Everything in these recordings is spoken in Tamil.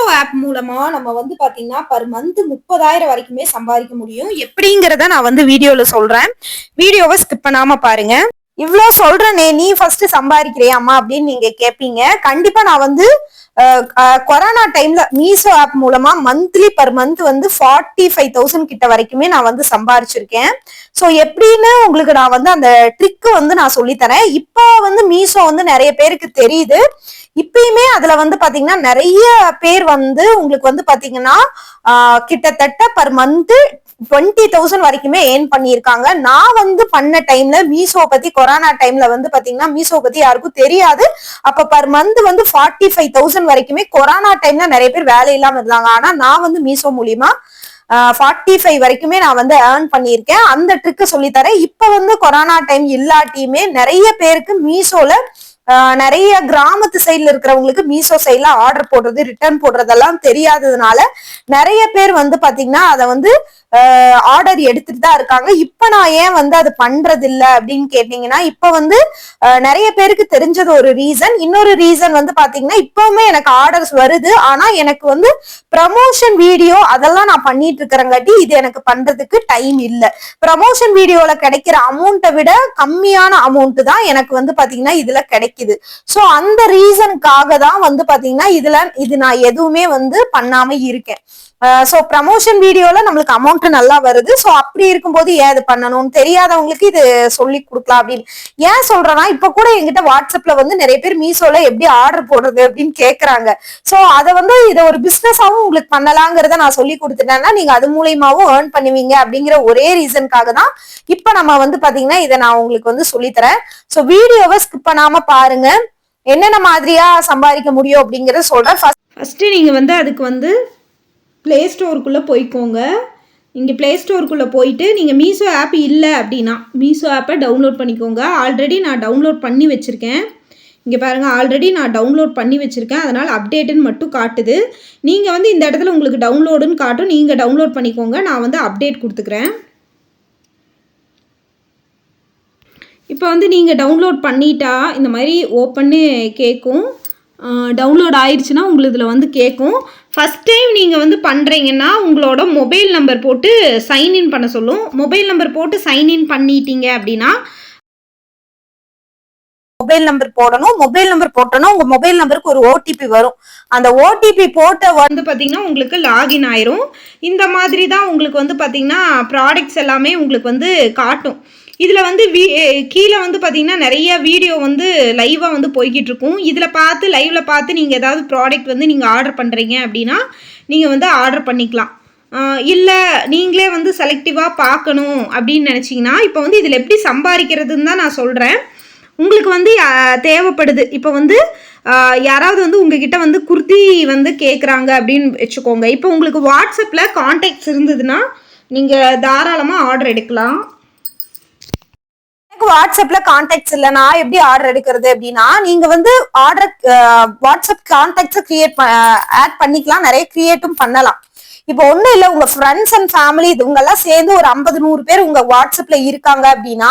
மீஷோ ஆப் மூலமா நம்ம வந்து பாத்தீங்கன்னா பர் மந்த் முப்பதாயிரம் வரைக்குமே சம்பாதிக்க முடியும். எப்படிங்கிறத நான் வந்து வீடியோல சொல்றேன். வீடியோவை ஸ்கிப் பண்ணாம பாருங்க. இவ்வளோ சொல்றேனே நீ ஃபர்ஸ்ட் சம்பாதிக்கிறியாமா அப்படின்னு நீங்க கேப்பீங்க. கண்டிப்பா நான் வந்து கொரோனா டைம்ல மீஷோ ஆப் மூலமா மந்த்லி பர் மந்த் வந்து ஃபார்ட்டி ஃபைவ் தௌசண்ட் கிட்ட வரைக்குமே நான் வந்து சம்பாரிச்சிருக்கேன் ஸோ எப்படின்னு உங்களுக்கு நான் வந்து அந்த ட்ரிக்கு வந்து நான் சொல்லித்தரேன். இப்போ வந்து மீஷோ வந்து நிறைய பேருக்கு தெரியுது. இப்பயுமே அதுல வந்து பாத்தீங்கன்னா நிறைய பேர் வந்து உங்களுக்கு வந்து பாத்தீங்கன்னா கிட்டத்தட்ட பர் மந்த் டுவெண்ட்டி தௌசண்ட் வரைக்குமே ஏர்ன் பண்ணியிருக்காங்க. நான் வந்து பண்ண டைம்ல மீசோ பத்தி கொரோனா டைம்ல வந்து பாத்தீங்கன்னா மீஷோ பத்தி யாருக்கும் தெரியாது. அப்ப பர் மந்த் வந்து ஃபார்ட்டி ஃபைவ் தௌசண்ட் வரைக்குமே கொரோனா டைம்ல நிறைய பேர் வேலை இல்லாம இருந்தாங்க. ஆனா நான் வந்து மீஷோ மூலியமா ஃபார்ட்டி ஃபைவ் வரைக்குமே நான் வந்து ஏர்ன் பண்ணியிருக்கேன். அந்த ட்ரிக்கை சொல்லித்தரேன். இப்போ வந்து கொரோனா டைம் இல்லாட்டியுமே நிறைய பேருக்கு மீசோல நிறைய கிராமத்து சைட்ல இருக்கிறவங்களுக்கு மீஷோ சைட்ல ஆர்டர் போடுறது ரிட்டர்ன் போடுறதெல்லாம் தெரியாததுனால நிறைய பேர் வந்து பாத்தீங்கன்னா அதை வந்து ஆர்டர் எடுத்துட்டு தான் இருக்காங்க. இப்ப நான் ஏன் வந்து அது பண்றது இல்ல அப்படின்னு கேட்டீங்கன்னா இப்ப வந்து நிறைய பேருக்கு தெரிஞ்சது ஒரு ரீசன் இன்னொரு ரீசன் வந்து பாத்தீங்கன்னா இப்பவுமே எனக்கு ஆர்டர்ஸ் வருது. ஆனா எனக்கு வந்து ப்ரமோஷன் வீடியோ அதெல்லாம் நான் பண்ணிட்டு இருக்கிறங்காட்டி இது எனக்கு பண்றதுக்கு டைம் இல்ல. ப்ரமோஷன் வீடியோல கிடைக்கிற அமௌண்ட்டை விட கம்மியான அமௌண்ட் தான் எனக்கு வந்து பாத்தீங்கன்னா இதுல கிடைக்குது. சோ அந்த ரீசனுக்காக தான் வந்து பாத்தீங்கன்னா இதுல இது நான் எதுவுமே வந்து பண்ணாம இருக்கேன். ஸோ ப்ரமோஷன் வீடியோல நம்மளுக்கு அமௌண்ட் நல்லா வருது. ஸோ அப்படி இருக்கும்போது ஏன் இது பண்ணணும்னு தெரியாதவங்களுக்கு இது சொல்லி கொடுக்கலாம் அப்படின்னு. ஏன் சொல்றேன்னா இப்போ கூட எங்கிட்ட வாட்ஸ்அப்ல வந்து நிறைய பேர் மீஷோல எப்படி ஆர்டர் போடுறது அப்படின்னு கேட்குறாங்க ஸோ அதை வந்து இதை ஒரு பிஸ்னஸாகவும் உங்களுக்கு பண்ணலாங்கிறத நான் சொல்லி கொடுத்துட்டேன்னா நீங்க அது மூலயமாவும் ஏர்ன் பண்ணுவீங்க அப்படிங்கிற ஒரே ரீசனுக்காக தான் இப்போ நம்ம வந்து பார்த்தீங்கன்னா இதை நான் உங்களுக்கு வந்து சொல்லித்தரேன். ஸோ வீடியோவை ஸ்கிப் பண்ணாம பாருங்க. என்னென்ன மாதிரியா சம்பாதிக்க முடியும் அப்படிங்கறத சொல்றேன். ஃபர்ஸ்ட் நீங்க வந்து அதுக்கு வந்து ப்ளே ஸ்டோருக்குள்ளே போய்க்கோங்க. இங்கே ப்ளே ஸ்டோருக்குள்ளே போயிட்டு நீங்கள் மீஷோ ஆப் இல்லை அப்படின்னா மீஷோ ஆப்பை டவுன்லோட் பண்ணிக்கோங்க. ஆல்ரெடி நான் டவுன்லோட் பண்ணி வச்சுருக்கேன். இங்கே பாருங்கள் ஆல்ரெடி நான் டவுன்லோட் பண்ணி வச்சுருக்கேன். அதனால் அப்டேட்டுன்னு மட்டும் காட்டுது. நீங்கள் வந்து இந்த இடத்துல உங்களுக்கு டவுன்லோடுன்னு காட்டும். நீங்கள் டவுன்லோட் பண்ணிக்கோங்க. நான் வந்து அப்டேட் கொடுத்துக்கிறேன். இப்போ வந்து நீங்கள் டவுன்லோட் பண்ணிட்டா இந்த மாதிரி ஓப்பன்னு கேட்கும் டவுன்லோட் ஆயிடுச்சுன்னா உங்களுக்கு இதில் வந்து கேட்கும் ஃபஸ்ட் டைம் நீங்கள் வந்து பண்ணுறீங்கன்னா உங்களோட மொபைல் நம்பர் போட்டு சைன்இன் பண்ண சொல்லும். மொபைல் நம்பர் போட்டு சைன்இன் பண்ணிட்டீங்க அப்படின்னா மொபைல் நம்பர் போடணும். மொபைல் நம்பர் போட்டோன்னா உங்க மொபைல் நம்பருக்கு ஒரு ஓடிபி வரும். அந்த ஓடிபி போட்ட வந்து பாத்தீங்கன்னா உங்களுக்கு லாகின் ஆயிரும். இந்த மாதிரி தான் உங்களுக்கு வந்து பாத்தீங்கன்னா ப்ராடக்ட்ஸ் எல்லாமே உங்களுக்கு வந்து காட்டும். இதில் வந்து வீ கீழே வந்து பார்த்திங்கன்னா நிறைய வீடியோ வந்து லைவாக வந்து போய்கிட்டு இருக்கும் இதில் பார்த்து லைவில் பார்த்து நீங்கள் ஏதாவது ப்ராடக்ட் வந்து நீங்கள் ஆர்டர் பண்ணுறீங்க அப்படின்னா நீங்கள் வந்து ஆர்டர் பண்ணிக்கலாம். இல்லை நீங்களே வந்து செலக்டிவாக பார்க்கணும் அப்படின்னு நினச்சிங்கன்னா இப்போ வந்து இதில் எப்படி சம்பாதிக்கிறதுன்னு தான் நான் சொல்கிறேன் உங்களுக்கு வந்து தேவைப்படுது. இப்போ வந்து யாராவது வந்து உங்ககிட்ட வந்து குர்த்தி வந்து கேட்குறாங்க அப்படின்னு வச்சுக்கோங்க. இப்போ உங்களுக்கு வாட்ஸ்அப்பில் காண்டாக்ட்ஸ் இருந்ததுன்னா நீங்கள் தாராளமாக ஆர்டர் எடுக்கலாம். எனக்கு வாட்ஸ்அப்ல கான்டாக்ட்ஸ் இல்ல. நான் எப்படி ஆர்டர் எடுக்கிறது அப்படின்னா நீங்க வந்து order WhatsApp contacts create add பண்ணிக்கலாம். நிறைய கிரியேட்டும் பண்ணலாம். இப்போ ஒண்ணும் இல்ல. உங்க ஃப்ரெண்ட்ஸ் அண்ட் ஃபேமிலி இவங்க எல்லாம் சேர்ந்து ஒரு ஐம்பது நூறு பேர் உங்க வாட்ஸ்அப்ல இருக்காங்க அப்படின்னா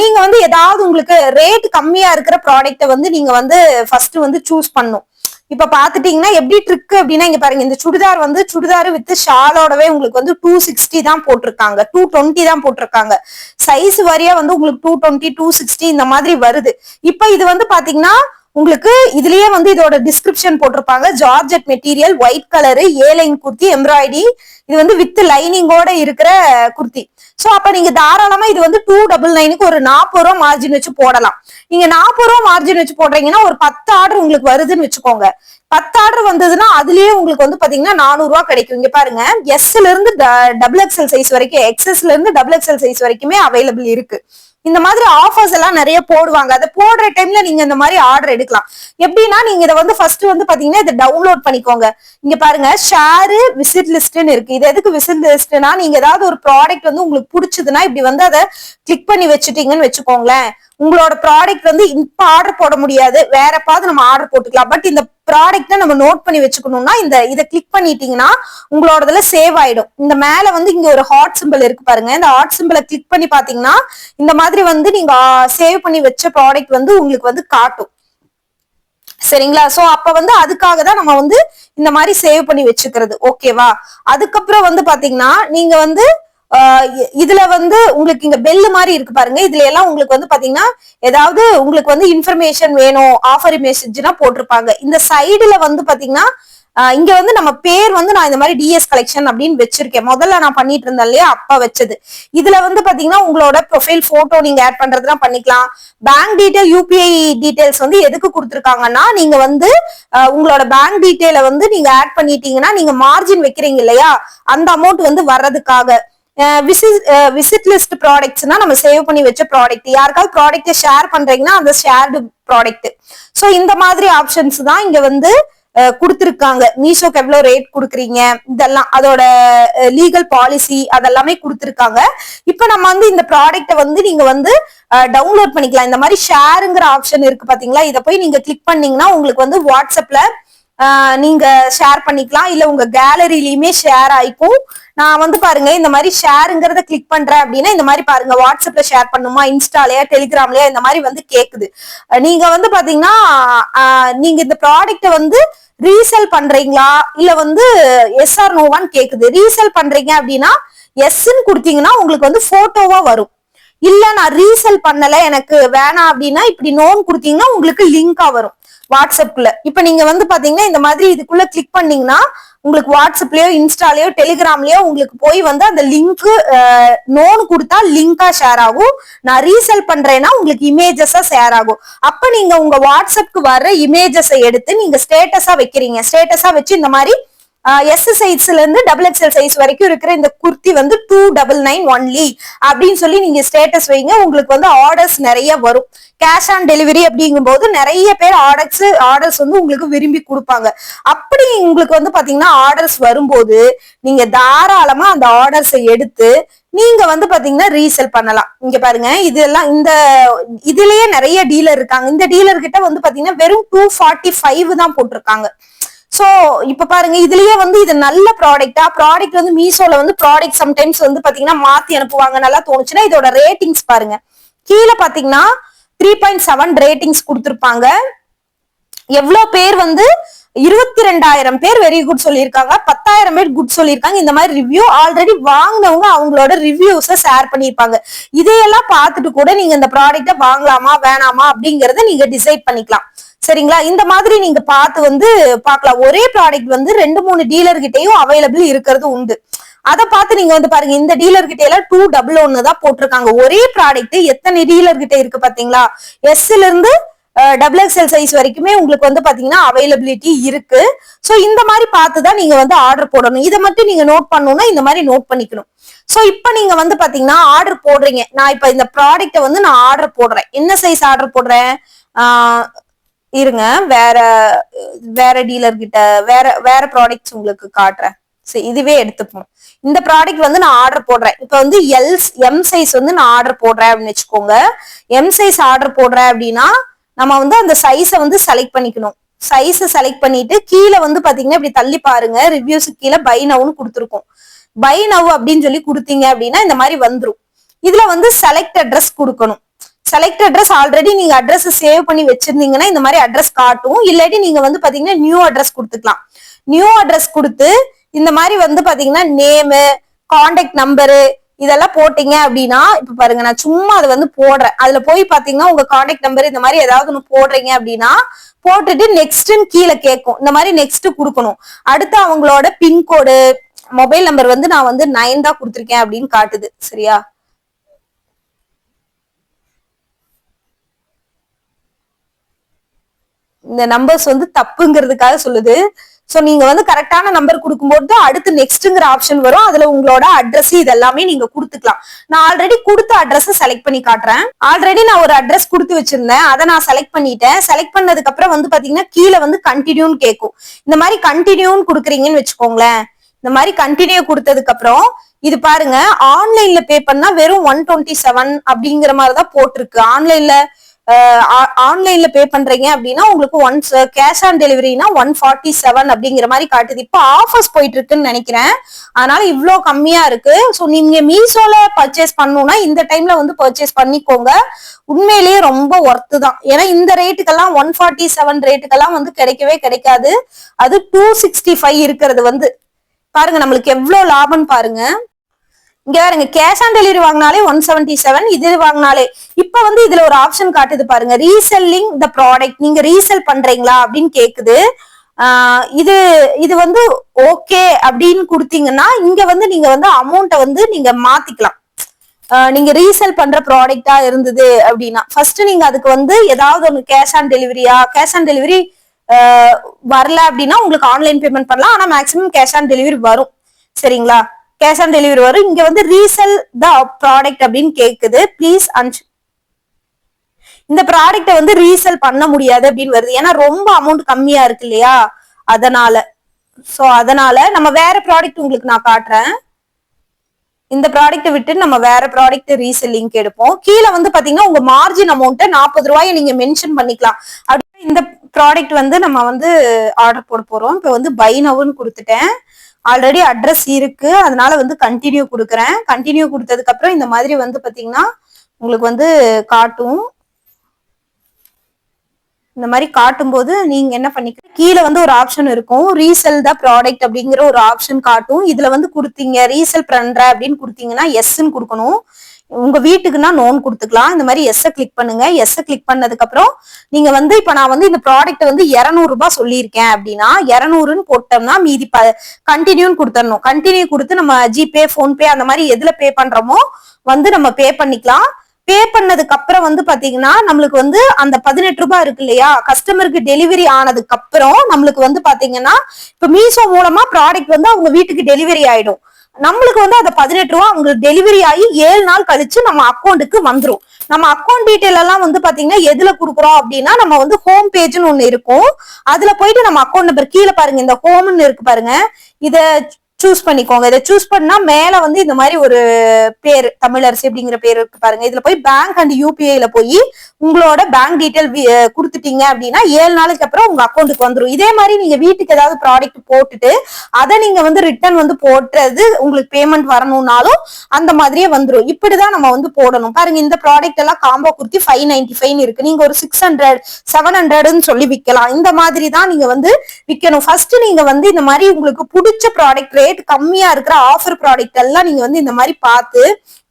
நீங்க வந்து ஏதாவது உங்களுக்கு ரேட் கம்மியா இருக்கிற ப்ராடக்ட்டை வந்து நீங்க வந்து ஃபர்ஸ்ட் வந்து சூஸ் பண்ணும் இப்ப பாத்துட்டீங்கன்னா எப்படி ட்ரிக் அப்படின்னா இங்க பாருங்க இந்த சுடிதார் வந்து சுடிதார் வித் ஷாலோடவே உங்களுக்கு வந்து டூ சிக்ஸ்டி தான் போட்டிருக்காங்க. டூ டுவெண்ட்டி தான் போட்டிருக்காங்க. சைஸ் வரியா வந்து உங்களுக்கு டூ டுவெண்ட்டி டூ சிக்ஸ்டி இந்த மாதிரி வருது. இப்ப இது வந்து பாத்தீங்கன்னா உங்களுக்கு இதுலயே வந்து இதோட டிஸ்கிரிப்ஷன் போட்டிருப்பாங்க. Georgette material white colour A line kurti embroidery இது வந்து வித் லைனிங்கோட இருக்கிற குர்த்தி. ஸோ அப்ப நீங்க தாராளமா இது வந்து டூ டபுள் நைனுக்கு ஒரு நாற்பது ரூபா மார்ஜின் வச்சு போடலாம். நீங்க நாற்பது ரூபா மார்ஜின் வச்சு போடுறீங்கன்னா ஒரு பத்து ஆர்டர் உங்களுக்கு வருதுன்னு வச்சுக்கோங்க. பத்து ஆர்டர் வந்ததுன்னா அதுலயே உங்களுக்கு வந்து பாத்தீங்கன்னா நானூறு ரூபா கிடைக்கும். இங்க பாருங்க. எஸ்ல இருந்து டபுள் எக்ஸ்எல் சைஸ் வரைக்கும் எக்ஸ்எஸ்ல இருந்து டபுள் எக்ஸ்எல் சைஸ் வரைக்குமே அவைலபிள் இருக்கு. இந்த மாதிரி ஆஃபர்ஸ் எல்லாம் நிறைய போடுவாங்க. அதை போடுற டைம்ல நீங்க இந்த மாதிரி ஆர்டர் எடுக்கலாம். எப்படின்னா நீங்க இதை வந்து ஃபர்ஸ்ட் வந்து பாத்தீங்கன்னா இதை டவுன்லோட் பண்ணிக்கோங்க. இங்க பாருங்க ஷேரு விசிட் லிஸ்ட்னு இருக்கு. இது எதுக்கு விசிட் லிஸ்ட்னா நீங்க ஏதாவது ஒரு ப்ராடக்ட் வந்து உங்களுக்கு பிடிச்சதுன்னா இப்படி வந்து அதை கிளிக் பண்ணி வச்சுட்டீங்கன்னு வச்சுக்கோங்களேன். உங்களோட ப்ராடக்ட் வந்து இப்ப ஆர்டர் போட முடியாது. வேற எப்பாவது நம்ம ஆர்டர் போட்டுக்கலாம். பட் இந்த ப்ராடக்ட்டை நம்ம நோட் பண்ணி வச்சுக்கணும்னா இந்த இதை கிளிக் பண்ணிட்டீங்கன்னா உங்களோடதுல சேவ் ஆயிடும். இந்த மேல வந்து இங்க ஒரு ஹாட் சிம்பிள் இருக்கு பாருங்க. இந்த ஹாட் சிம்பிளை கிளிக் பண்ணி பாத்தீங்கன்னா இந்த மாதிரி வந்து நீங்க சேவ் பண்ணி வச்ச ப்ராடக்ட் வந்து உங்களுக்கு வந்து காட்டும். சரிங்களா? சோ அப்ப வந்து அதுக்காக தான் நம்ம வந்து இந்த மாதிரி சேவ் பண்ணி வச்சுக்கிறது. ஓகேவா அதுக்கப்புறம் வந்து பாத்தீங்கன்னா நீங்க வந்து இதுல வந்து உங்களுக்கு இங்க பெல் மாதிரி இருக்கு பாருங்க. இதுல எல்லாம் உங்களுக்கு வந்து பாத்தீங்கன்னா ஏதாவது உங்களுக்கு வந்து இன்ஃபர்மேஷன் வேணும் ஆஃபர் மெசேஜ்னா போட்டிருப்பாங்க. இந்த சைடுல வந்து பாத்தீங்கன்னா இங்க வந்து நம்ம பேர் வந்து நான் இந்த மாதிரி டிஎஸ் கலெக்ஷன் அப்படின்னு வச்சிருக்கேன். முதல்ல நான் பண்ணிட்டு இருந்தேன் இல்லையா? அப்பா வச்சது. இதுல வந்து பாத்தீங்கன்னா உங்களோட ப்ரொஃபைல் போட்டோ நீங்க ஆட் பண்றதுலாம் பண்ணிக்கலாம். பேங்க் டீடைல் யூபிஐ டீடைல்ஸ் வந்து எதுக்கு கொடுத்துருக்காங்கன்னா நீங்க வந்து உங்களோட பேங்க் டீடைல வந்து நீங்க ஆட் பண்ணிட்டீங்கன்னா நீங்க மார்ஜின் வைக்கிறீங்க இல்லையா? அந்த அமௌண்ட் வந்து வர்றதுக்காக. விசிட் விசிட் லிஸ்ட் ப்ராடக்ட்ஸ்னா நம்ம சேவ் பண்ணி வச்ச ப்ராடக்ட் யாருக்காவது ப்ராடக்ட்டை ஷேர் பண்றீங்கன்னா அந்த ஷேர்டு ப்ராடக்ட் ஸோ இந்த மாதிரி ஆப்ஷன்ஸ் தான் இங்க வந்து கொடுத்துருக்காங்க. மீஷோக்கு எவ்வளோ ரேட் கொடுக்குறீங்க? இதெல்லாம் அதோட லீகல் பாலிசி அதெல்லாமே கொடுத்துருக்காங்க. இப்போ நம்ம வந்து இந்த ப்ராடக்ட்டை வந்து நீங்க வந்து டவுன்லோட் பண்ணிக்கலாம். இந்த மாதிரி ஷேருங்கிற ஆப்ஷன் இருக்கு பாத்தீங்களா? இதை போய் நீங்க கிளிக் பண்ணீங்கன்னா உங்களுக்கு வந்து வாட்ஸ்அப்ல நீங்க ஷேர் பண்ணிக்கலாம். இல்ல உங்க கேலரிலயுமே ஷேர் ஆயிக்கும். நான் வந்து பாருங்க இந்த மாதிரி ஷேருங்கிறத கிளிக் பண்றேன் அப்படின்னா இந்த மாதிரி பாருங்க வாட்ஸ்அப்ல ஷேர் பண்ணுமா இன்ஸ்டாலயா டெலிகிராம்லயா இந்த மாதிரி வந்து கேக்குது. நீங்க வந்து பாத்தீங்கன்னா நீங்க இந்த ப்ராடக்ட வந்து ரீசேல் பண்றீங்களா? இல்ல வந்து எஸ்ஆர் நோவான்னு கேக்குது. ரீசேல் பண்றீங்க அப்படின்னா எஸ்ன்னு கொடுத்தீங்கன்னா உங்களுக்கு வந்து போட்டோவா வரும். இல்ல நான் ரீசேல் பண்ணல எனக்கு வேணாம் அப்படின்னா இப்படி நோன் கொடுத்தீங்கன்னா உங்களுக்கு லிங்கா வரும். வாட்ஸ்அப்ல இப்ப நீங்க வந்து பாத்தீங்கன்னா இந்த மாதிரி இதுக்குள்ள கிளிக் பண்ணீங்கன்னா உங்களுக்கு வாட்ஸ்அப்லயோ இன்ஸ்டாலயோ டெலிகிராம்லயோ உங்களுக்கு போய் வந்து அந்த லிங்க் நோன் கொடுத்தா லிங்கா ஷேர் ஆகும். நான் ரீசெல் பண்றேன்னா உங்களுக்கு இமேஜஸா ஷேர் ஆகும். அப்ப நீங்க உங்க வாட்ஸ்அப்க்கு வர்ற இமேஜஸை எடுத்து நீங்க ஸ்டேட்டஸா வைக்கிறீங்க. ஸ்டேட்டஸா வச்சு இந்த மாதிரி எஸ் சைஸ்ல இருந்து டபுள் எக்ஸ்எல் சைஸ் வரைக்கும் இருக்கிற இந்த குர்த்தி வந்து டூ டபுள் நைன் ஒன்லி அப்படின்னு சொல்லி நீங்க ஸ்டேட்டஸ் வைங்க. உங்களுக்கு வந்து ஆர்டர்ஸ் நிறைய வரும். கேஷ் ஆன் டெலிவரி அப்படிங்கும்போது நிறைய பேர் ஆர்டர்ஸ் ஆர்டர்ஸ் வந்து உங்களுக்கு விரும்பி கொடுப்பாங்க. அப்படி உங்களுக்கு வந்து பாத்தீங்கன்னா ஆர்டர்ஸ் வரும்போது நீங்க தாராளமா அந்த ஆர்டர்ஸை எடுத்து நீங்க வந்து பாத்தீங்கன்னா ரீசெல் பண்ணலாம். இங்க பாருங்க இதெல்லாம் இந்த இதுலயே நிறைய டீலர் இருக்காங்க. இந்த டீலர் கிட்ட வந்து பாத்தீங்கன்னா வெறும் டூ ஃபார்ட்டி ஃபைவ் தான் போட்டிருக்காங்க. சோ இப்ப பாருங்க இதுலயே வந்து இது நல்ல ப்ராடக்டா ப்ராடக்ட் வந்து மீஷோல வந்து ப்ராடக்ட் சம்டைம்ஸ் வந்து பாத்தீங்கன்னா மாத்தி அனுப்புவாங்க. நல்லா தோணுச்சுன்னா இதோட ரேட்டிங்ஸ் பாருங்க. கீழே பாத்தீங்கன்னா த்ரீ பாயிண்ட் செவன் ரேட்டிங்ஸ் கொடுத்துருப்பாங்க. எவ்வளவு பேர் வந்து இருபத்தி ரெண்டாயிரம் பேர் வெரி குட் சொல்லியிருக்காங்க. பத்தாயிரம் பேர் குட் சொல்லியிருக்காங்க. இந்த மாதிரி ரிவ்யூ ஆல்ரெடி வாங்கினவங்க அவங்களோட ரிவ்யூஸை ஷேர் பண்ணியிருப்பாங்க. இதையெல்லாம் பார்த்துட்டு கூட நீங்க இந்த ப்ராடக்ட்டை வாங்கலாமா வேணாமா அப்படிங்கறத நீங்க டிசைட் பண்ணிக்கலாம். சரிங்களா? இந்த மாதிரி நீங்க பார்த்து வந்து பார்க்கலாம். ஒரே ப்ராடக்ட் வந்து ரெண்டு மூணு டீலர்கிட்டயும் அவைலபிள் இருக்கிறது உண்டு. அதை பார்த்து நீங்க வந்து பாருங்க. இந்த டீலர் கிட்ட எல்லாம் டூ டபுள் ஒன்னு தான் போட்டிருக்காங்க. ஒரே ப்ராடக்ட் எத்தனை டீலர் கிட்ட இருக்கு பாத்தீங்களா எஸ்ல இருந்து டபுள் எக்ஸ்எல் சைஸ் வரைக்குமே உங்களுக்கு வந்து பாத்தீங்கன்னா அவைலபிலிட்டி இருக்கு. ஸோ இந்த மாதிரி பார்த்து தான் நீங்க வந்து ஆர்டர் போடணும். இதை மட்டும் நீங்க நோட் பண்ணணும்னா இந்த மாதிரி நோட் பண்ணிக்கணும். ஸோ இப்போ நீங்க வந்து பாத்தீங்கன்னா ஆர்டர் போடுறீங்க. நான் இப்போ இந்த ப்ராடக்ட்டை வந்து நான் ஆர்டர் போடுறேன். என்ன சைஸ் ஆர்டர் போடுறேன்? இருங்க. வேற வேற டீலர் கிட்ட வேற வேற ப்ராடக்ட்ஸ் உங்களுக்கு காட்டுறேன். சரி இதுவே எடுத்துப்போம். இந்த ப்ராடக்ட் வந்து நான் ஆர்டர் போடுறேன். இப்போ வந்து எல் எம் சைஸ் வந்து நான் ஆர்டர் போடுறேன் அப்படின்னு வச்சுக்கோங்க. எம் சைஸ் ஆர்டர் போடுறேன் அப்படின்னா நம்ம வந்து அந்த சைஸை வந்து செலக்ட் பண்ணிக்கணும். சைஸை செலக்ட் பண்ணிட்டு கீழே வந்து பாத்தீங்கன்னா இப்படி தள்ளி பாருங்க. ரிவ்யூஸ் கீழே பை நவுன்னு கொடுத்துருக்கோம். பை நவ் அப்படின்னு சொல்லி கொடுத்தீங்க அப்படின்னா இந்த மாதிரி வந்துடும் இதுல வந்து செலக்ட் அட்ரஸ் கொடுக்கணும். செலக்ட் அட்ரஸ் ஆல்ரெடி நீங்க அட்ரஸ் சேவ் பண்ணி வச்சிருந்தீங்கன்னா இந்த மாதிரி அட்ரஸ் காட்டும். இல்லாட்டி நீங்க வந்து பாத்தீங்கன்னா நியூ அட்ரஸ் கொடுத்துக்கலாம். நியூ அட்ரஸ் கொடுத்து இந்த மாதிரி வந்து பாத்தீங்கன்னா நேமு காண்டாக்ட் நம்பரு இதெல்லாம் போட்டீங்க அப்படின்னா இப்ப பாருங்க நான் சும்மா அதை வந்து போடுறேன். அதுல போய் பாத்தீங்கன்னா உங்க கான்டாக்ட் நம்பர் இந்த மாதிரி ஏதாவது ஒன்று போடுறீங்க அப்படின்னா போட்டுட்டு நெக்ஸ்ட்னு கீழே கேட்கும். இந்த மாதிரி நெக்ஸ்ட் கொடுக்கணும். அடுத்து அவங்களோட பின்கோடு மொபைல் நம்பர் வந்து நான் வந்து நைன் தான் கொடுத்துருக்கேன் அப்படின்னு காட்டுது. சரியா? இந்த நம்பர்ஸ் வந்து தப்புங்கிறதுக்காக சொல்லுது. ஸோ நீங்க வந்து கரெக்டான நம்பர் கொடுக்கும்போது அடுத்து நெக்ஸ்ட்ங்கிற ஆப்ஷன் வரும். அதுல உங்களோட அட்ரஸ் இதெல்லாமே நீங்க கொடுத்துக்கலாம். நான் ஆல்ரெடி கொடுத்த அட்ரஸ் செலக்ட் பண்ணி காட்டுறேன். ஆல்ரெடி நான் ஒரு அட்ரஸ் கொடுத்து வச்சிருந்தேன். அதை நான் செலக்ட் பண்ணிட்டேன். செலக்ட் பண்ணதுக்கு அப்புறம் வந்து பாத்தீங்கன்னா கீழே வந்து கண்டினியூன்னு கேட்கும் இந்த மாதிரி கண்டினியூன்னு கொடுக்குறீங்கன்னு வச்சுக்கோங்களேன். இந்த மாதிரி கண்டினியூ கொடுத்ததுக்கு அப்புறம் இது பாருங்க ஆன்லைன்ல பே பண்ணா வெறும் ஒன் டுவெண்ட்டி செவன் அப்படிங்கிற மாதிரி தான் போட்டிருக்கு ஆன்லைன்ல ஆன்லைன்ல பே பண்றீங்க அப்படின்னா உங்களுக்கு ஒன்ஸ் கேஷ் ஆன் டெலிவரினா ஒன் ஃபார்ட்டி செவன் அப்படிங்கிற மாதிரி காட்டுது. இப்போ ஆஃபர்ஸ் போயிட்டு இருக்குன்னு நினைக்கிறேன். அதனால இவ்வளோ கம்மியா இருக்கு. ஸோ நீங்க மீஷோல பர்ச்சேஸ் பண்ணணும்னா இந்த டைம்ல வந்து பர்ச்சேஸ் பண்ணிக்கோங்க. உண்மையிலேயே ரொம்ப ஒர்த்து தான். ஏன்னா இந்த ரேட்டுக்கெல்லாம் ஒன் ஃபார்ட்டி செவன் ரேட்டுக்கெல்லாம் வந்து கிடைக்கவே கிடைக்காது. அது டூ சிக்ஸ்டி ஃபைவ் இருக்கிறது வந்து. பாருங்க நம்மளுக்கு எவ்வளோ லாபம் பாருங்க. இங்க பாருங்க கேஷ் ஆன் டெலிவரி வாங்கினாலே ஒன் செவன்டி செவன் இது வாங்கினாலே இப்ப வந்து இதுல ஒரு ஆப்ஷன் காட்டுது பாருங்க ரீசெல்லிங் த ப்ராடக்ட் நீங்க ரீசெல் பண்றீங்களா அப்படின்னு கேக்குது. இது இது வந்து ஓகே அப்படின்னு கொடுத்தீங்கன்னா இங்க வந்து நீங்க வந்து அமௌண்ட்டை வந்து நீங்க மாத்திக்கலாம். நீங்க ரீசெல் பண்ற ப்ராடக்டா இருந்தது அப்படின்னா ஃபர்ஸ்ட் நீங்க அதுக்கு வந்து ஏதாவது ஒன்று கேஷ் ஆன் டெலிவரியா கேஷ் ஆன் டெலிவரி வரல அப்படின்னா உங்களுக்கு ஆன்லைன் பேமெண்ட் பண்ணலாம் ஆனா மேக்ஸிமம் கேஷ் ஆன் டெலிவரி வரும். சரிங்களா? கேஷ் ஆன் டெலிவரி வரும். இங்க வந்து ரீசெல் த ப்ராடக்ட் அப்படின்னு கேக்குது. ப்ளீஸ் அன்ச் இந்த ப்ராடக்ட்டை வந்து ரீசெல் பண்ண முடியாது அப்படின்னு வருது. ஏன்னா ரொம்ப அமௌண்ட் கம்மியா இருக்கு இல்லையா? அதனால. சோ அதனால நம்ம வேற ப்ராடக்ட் உங்களுக்கு நான் காட்டுறேன். இந்த ப்ராடக்ட்டை விட்டு நம்ம வேற ப்ராடக்ட் ரீசெல்லிங் எடுப்போம். கீழே வந்து பாத்தீங்கன்னா உங்க மார்ஜின் அமௌண்ட்டை நாற்பது ரூபாயை நீங்க மென்ஷன் பண்ணிக்கலாம். அப்படி இந்த ப்ராடக்ட் வந்து நம்ம வந்து ஆர்டர் போட போறோம். இப்போ வந்து பைனவுன்னு கொடுத்துட்டேன். ஆல்ரெடி அட்ரஸ் இருக்கு. அதனால வந்து கண்டினியூ கொடுக்குறேன். கண்டினியூ கொடுத்ததுக்கு அப்புறம் இந்த மாதிரி வந்து பாத்தீங்கன்னா உங்களுக்கு வந்து காட்டும். இந்த மாதிரி காட்டும்போது நீங்க என்ன பண்ணிக்க கீழே வந்து ஒரு ஆப்ஷன் இருக்கும். ரீசெல் த ப்ராடக்ட் அப்படிங்கிற ஒரு ஆப்ஷன் காட்டும். இதுல வந்து கொடுத்தீங்க. ரீசெல் பண்ற அப்படின்னு கொடுத்தீங்கன்னா எஸ்ன்னு கொடுக்கணும். உங்க வீட்டுக்குன்னா நோன் கொடுத்துக்கலாம். இந்த மாதிரி எஸ்ஸை கிளிக் பண்ணுங்க. எஸ்ஸை கிளிக் பண்ணதுக்கு அப்புறம் நீங்க வந்து இப்ப நான் வந்து இந்த ப்ராடக்ட் வந்து இருநூறு ரூபாய் சொல்லியிருக்கேன் அப்படின்னா இருநூறுன்னு போட்டோம்னா மீதி கண்டினியூன்னு கொடுத்துடணும். கண்டினியூ கொடுத்து நம்ம ஜிபே போன்பே அந்த மாதிரி எதுல பே பண்றோமோ வந்து நம்ம பே பண்ணிக்கலாம். பே பண்ணதுக்கு அப்புறம் வந்து பாத்தீங்கன்னா நம்மளுக்கு வந்து அந்த பதினெட்டு ரூபாய் இருக்கு இல்லையா? கஸ்டமருக்கு டெலிவரி ஆனதுக்கு அப்புறம் நம்மளுக்கு வந்து பாத்தீங்கன்னா இப்ப மீஷோ மூலமா ப்ராடக்ட் வந்து அவங்க வீட்டுக்கு டெலிவரி ஆயிடும். நம்மளுக்கு வந்து அந்த பதினெட்டு ரூபா அவங்களுக்கு டெலிவரி ஆகி ஏழு நாள் கழிச்சு நம்ம அக்கௌண்ட்டுக்கு வந்துரும். நம்ம அக்கௌண்ட் டீட்டெயில் எல்லாம் வந்து பாத்தீங்கன்னா எதுல குடுக்குறோம் அப்படின்னா நம்ம வந்து ஹோம் பேஜ்னு ஒண்ணு இருக்கும். அதுல போயிட்டு நம்ம அக்கௌண்ட் நம்பர் கீழே பாருங்க. இந்த ஹோம்னு இருக்கு பாருங்க. இத சூஸ் பண்ணிக்கோங்க. இதை சூஸ் பண்ணா மேல வந்து இந்த மாதிரி ஒரு பேர் தமிழரசி அப்படிங்கிற பேர் இருக்கு பாருங்க. இதுல போய் பேங்க் அண்ட் யூபிஐல போய் உங்களோட பேங்க் டீட்டெயில் கொடுத்துட்டீங்க அப்படின்னா ஏழு நாளைக்கு அப்புறம் உங்க அக்கௌண்ட்டுக்கு வந்துடும் இதே மாதிரி நீங்க வீட்டுக்கு ஏதாவது ப்ராடக்ட் போட்டுட்டு அதை நீங்க வந்து ரிட்டர்ன் வந்து போட்டுறது உங்களுக்கு பேமெண்ட் வரணும்னாலும் அந்த மாதிரியே வந்துடும் இப்படிதான் நம்ம வந்து போடணும். பாருங்க இந்த ப்ராடக்ட் எல்லாம் combo kurti five ninety five இருக்கு. நீங்க ஒரு சிக்ஸ் ஹண்ட்ரட் செவன் ஹண்ட்ரட்னு சொல்லி விற்கலாம் இந்த மாதிரி தான் நீங்க வந்து விற்கணும் ஃபர்ஸ்ட் நீங்க வந்து இந்த மாதிரி உங்களுக்கு பிடிச்ச ப்ராடக்ட் ரேட் கம்மியா இருக்கிற ஆஃபர் ப்ராடக்ட் எல்லாம் நீங்க வந்து இந்த மாதிரி பார்த்து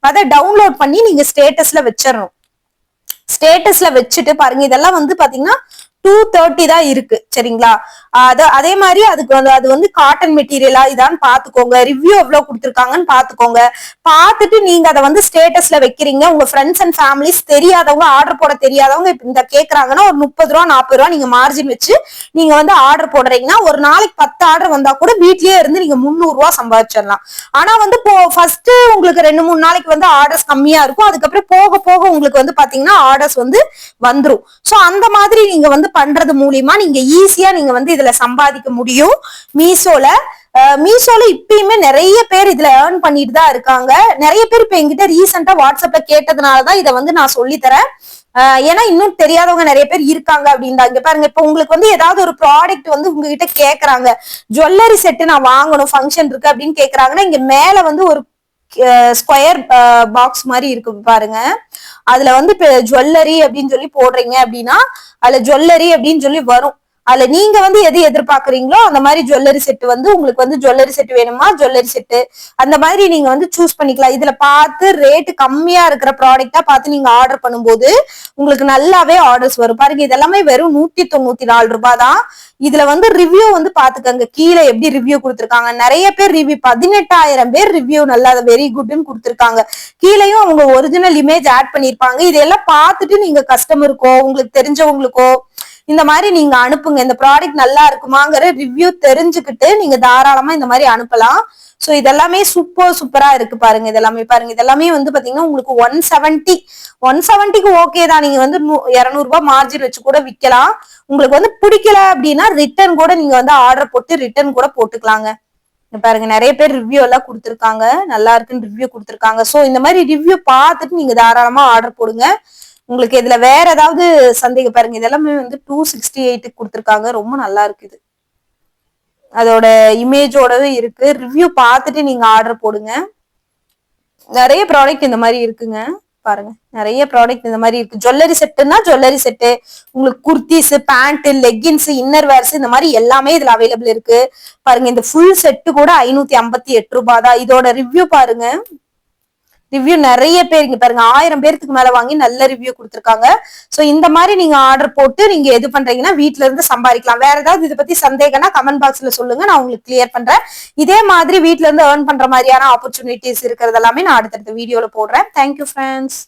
அதை டவுன்லோட் பண்ணி நீங்க ஸ்டேட்டஸ்ல வச்சிடணும். ஸ்டேட்டஸ்ல வச்சுட்டு பாருங்க இதெல்லாம் வந்து பாத்தீங்கன்னா டூ தேர்ட்டி தான் இருக்கு சரிங்களா? அது அதே மாதிரி அதுக்கு வந்து அது வந்து காட்டன் மெட்டீரியலா இதான்னு பாத்துக்கோங்க. ரிவ்யூ எவ்வளவு கொடுத்துருக்காங்கன்னு பாத்துக்கோங்க. பார்த்துட்டு நீங்க அதை வந்து ஸ்டேட்டஸ்ல வைக்கிறீங்க. உங்க ஃப்ரெண்ட்ஸ் அண்ட் ஃபேமிலிஸ் தெரியாதவங்க ஆர்டர் போட தெரியாதவங்க இப்ப இந்த கேக்குறாங்கன்னா ஒரு முப்பது ரூபா நாற்பது ரூபா நீங்க மார்ஜின் வச்சு நீங்க வந்து ஆர்டர் போடுறீங்கன்னா ஒரு நாளைக்கு பத்து ஆர்டர் வந்தா கூட வீட்லயே இருந்து நீங்க முந்நூறு ரூபா சம்பாதிச்சிடலாம். ஆனா வந்து இப்போ ஃபர்ஸ்ட் உங்களுக்கு ரெண்டு மூணு நாளைக்கு வந்து ஆர்டர்ஸ் கம்மியா இருக்கும். அதுக்கப்புறம் போக போக உங்களுக்கு வந்து பாத்தீங்கன்னா ஆர்டர்ஸ் வந்து வந்துரும். சோ அந்த மாதிரி நீங்க வந்து பண்றது மூலியமா நீங்க ஈஸியா நீங்க வந்து இதுல சம்பாதிக்க முடியும். மீசோல அஹ் மீஷோல இப்பயுமே நிறைய பேர் இதுல ஏர்ன் பண்ணிட்டு தான் இருக்காங்க. நிறைய பேர் இப்ப என்கிட்ட ரீசெண்டா வாட்ஸ்அப்ல கேட்டதுனாலதான் இதை வந்து நான் சொல்லி தரேன் ஏன்னா இன்னும் தெரியாதவங்க நிறைய பேர் இருக்காங்க அப்படின்றாங்க பாருங்க இப்ப உங்களுக்கு வந்து ஏதாவது ஒரு ப்ராடக்ட் வந்து உங்ககிட்ட கேக்குறாங்க. ஜுவல்லரி செட்டு நான் வாங்கணும் ஃபங்க்ஷன் இருக்கு அப்படின்னு கேக்குறாங்கன்னா இங்க மேல வந்து ஒரு ஸ்கொயர் பாக்ஸ் மாதிரி இருக்கு பாருங்க. அதுல வந்து இப்ப ஜுவல்லரி அப்படின்னு சொல்லி போடுறீங்க அப்படின்னா அதுல ஜுவல்லரி அப்படின்னு சொல்லி வரும். அதுல நீங்க வந்து எது எதிர்பார்க்கறீங்களோ அந்த மாதிரி ஜுவல்லரி செட் வந்து உங்களுக்கு வந்து ஜுவல்லரி செட் வேணுமா? ஜுவல்லரி செட்டு அந்த மாதிரி நீங்க வந்து சூஸ் பண்ணிக்கலாம். இதுல பார்த்து ரேட்டு கம்மியா இருக்கிற ப்ராடக்டா பார்த்து நீங்க ஆர்டர் பண்ணும்போது உங்களுக்கு நல்லாவே ஆர்டர்ஸ் வரும். பாருங்க இதெல்லாமே வெறும் நூத்தி தொண்ணூத்தி நாலு ரூபாய் தான். இதுல வந்து ரிவ்யூ வந்து பாத்துக்கங்க கீழே எப்படி ரிவ்யூ கொடுத்துருக்காங்க? நிறைய பேர் ரிவ்யூ பதினெட்டாயிரம் பேர் ரிவ்யூ நல்லா வெரி குட்னு கொடுத்துருக்காங்க. கீழேயும் அவங்க ஒரிஜினல் இமேஜ் ஆட் பண்ணிருப்பாங்க இதெல்லாம் பார்த்துட்டு நீங்க கஸ்டமருக்கோ உங்களுக்கு தெரிஞ்சவங்களுக்கோ இந்த மாதிரி நீங்க அனுப்புங்க இந்த ப்ராடக்ட் நல்லா இருக்குமாங்கிற ரிவ்யூ தெரிஞ்சுக்கிட்டு நீங்க தாராளமா இந்த மாதிரி அனுப்பலாம். சோ இதெல்லாமே சூப்பர் சூப்பரா இருக்கு பாருங்க இதெல்லாமே பாருங்க. இதெல்லாமே வந்து பாத்தீங்கன்னா உங்களுக்கு ஒன் செவன்டி ஒன் செவன்ட்டிக்கு ஓகே தான். நீங்க வந்து இருநூறு ரூபாய் மார்ஜின் வச்சு கூட விற்கலாம் உங்களுக்கு வந்து பிடிக்கல அப்படின்னா ரிட்டர்ன் கூட நீங்க வந்து ஆர்டர் போட்டு ரிட்டர்ன் கூட போட்டுக்கலாங்க. பாருங்க நிறைய பேர் ரிவ்யூ எல்லாம் கொடுத்துருக்காங்க. நல்லா இருக்குன்னு ரிவ்யூ கொடுத்துருக்காங்க. சோ இந்த மாதிரி ரிவ்யூ பார்த்துட்டு நீங்க தாராளமா ஆர்டர் போடுங்க. உங்களுக்கு இதுல வேற ஏதாவது சந்தேகம்? பாருங்க இதெல்லாமே வந்து டூ சிக்ஸ்டி எயிட்டுக்கு கொடுத்துருக்காங்க. ரொம்ப நல்லா இருக்குது அதோட இமேஜோடவே இருக்கு. ரிவ்யூ பார்த்துட்டு நீங்க ஆர்டர் போடுங்க. நிறைய ப்ராடக்ட் இந்த மாதிரி இருக்குங்க. பாருங்க நிறைய ப்ராடக்ட் இந்த மாதிரி இருக்கு. ஜுவல்லரி செட்டுன்னா ஜுவல்லரி செட்டு உங்களுக்கு kurtis pant leggings inner wears இந்த மாதிரி எல்லாமே இதுல அவைலபிள் இருக்கு. பாருங்க இந்த ஃபுல் செட்டு கூட ஐநூத்தி ஐம்பத்தி எட்டு ரூபாய் தான். இதோட ரிவ்யூ பாருங்க. ரிவ்யூ நிறைய பேர் இங்க பாருங்க ஆயிரம் பேருக்கு மேல வாங்கி நல்ல ரிவ்யூ கொடுத்துருக்காங்க. சோ இந்த மாதிரி நீங்க ஆர்டர் போட்டு நீங்க எது பண்றீங்கன்னா வீட்ல இருந்து சம்பாதிக்கலாம். வேற ஏதாவது இதை பத்தி சந்தேகம்னா கமெண்ட் பாக்ஸ்ல சொல்லுங்க. நான் உங்களுக்கு கிளியர் பண்றேன். இதே மாதிரி வீட்ல இருந்து ஏர்ன் பண்ற மாதிரியான ஆப்பர்ச்சுனிட்டிஸ் இருக்கிறது எல்லாமே நான் அடுத்தடுத்த வீடியோல போடுறேன். Thank you friends